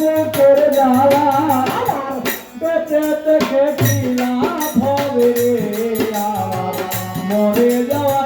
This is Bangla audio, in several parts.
বুকের জ্বালা আমার বেঁচে থেকে কি লাভ হবে আমার মরে বেঁচে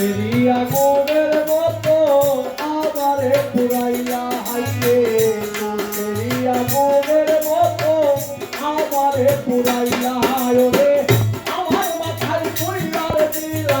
আগুনের মতো আমারে পুরাইলা হাইরে। পুত্রেরই আগুনের মতো আমারে পুরাইলা রে আমার মাথায় পরিবার দিলা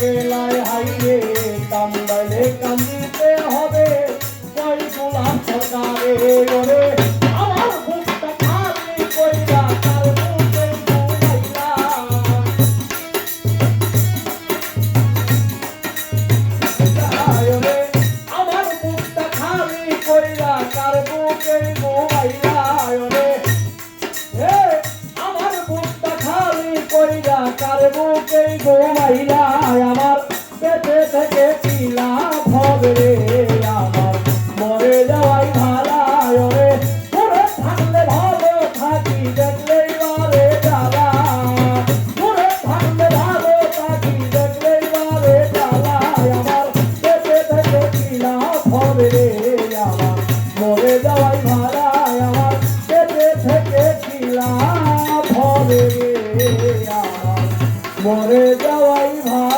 পাগেলায় হাইরে কান্দাইলে কান্দিতে হবে। কই গোলাপ সরকারে ওরে, আমার বুকটা খালি কইরা তার বুকে ঘুমাইলা আমার মরে যাওয়াই ভাই